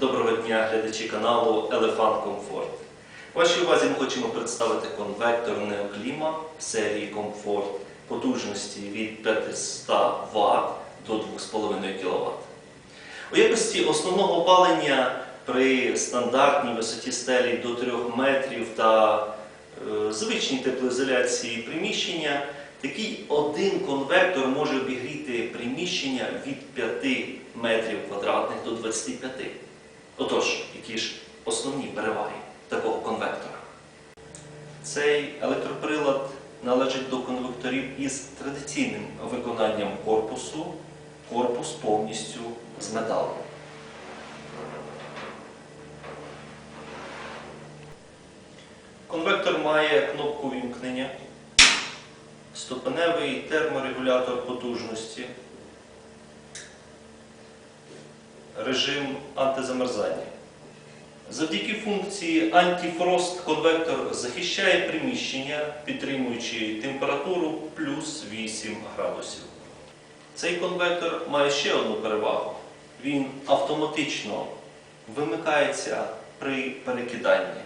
Доброго дня, глядачі каналу Елефант Комфорт. Вашій увазі ми хочемо представити конвектор Неокліма серії Комфорт потужності від 500 Вт до 2,5 кВт. У якості основного опалення при стандартній висоті стелі до 3 метрів та е, звичній теплоізоляції приміщення, такий один конвектор може обігріти приміщення від 5 метрів квадратних до 25. Отож, які ж основні переваги такого конвектора? Цей електроприлад належить до конвекторів із традиційним виконанням корпусу, корпус повністю з металу. Конвектор має кнопку вімкнення, ступеневий терморегулятор потужності, режим антизамерзання. Завдяки функції антифрост конвектор захищає приміщення, підтримуючи температуру плюс 8 градусів. Цей конвектор має ще одну перевагу. Він автоматично вимикається при перекиданні.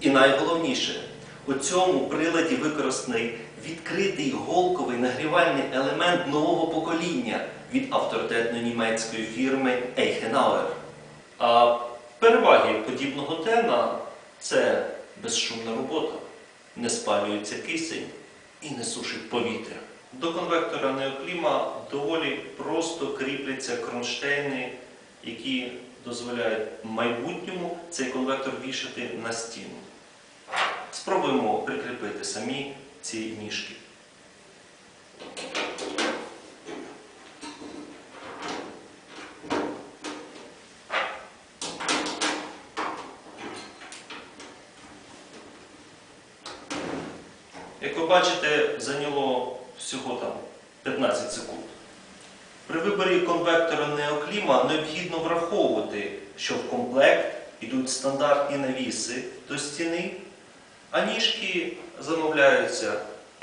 І найголовніше, у цьому приладі використаний відкритий голковий нагрівальний елемент нового покоління від авторитетної німецької фірми Eisenhower. А переваги подібного тена це безшумна робота, не спалюється кисень і не сушить повітря. До конвектора неокліма доволі просто кріпляться кронштейни, які дозволяють майбутньому цей конвектор вішати на стіну. Спробуємо прикріпити самі ці ніжки. Як ви бачите, зайняло всього там 15 секунд. При виборі конвектора неокліма необхідно враховувати, що в комплект йдуть стандартні навіси до стіни, а ніжки замовляються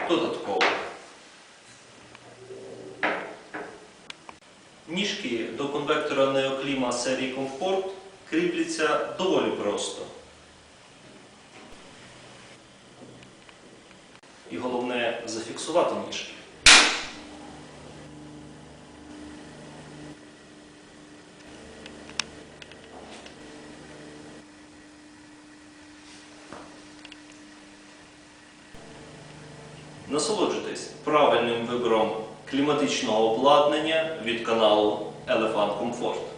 додатково. Ніжки до конвектора неокліма серії Комфорт кріпляться доволі просто. І головне зафіксувати ніжки. Насолоджуйтесь правильним вибором кліматичного обладнання від каналу Elephant Comfort.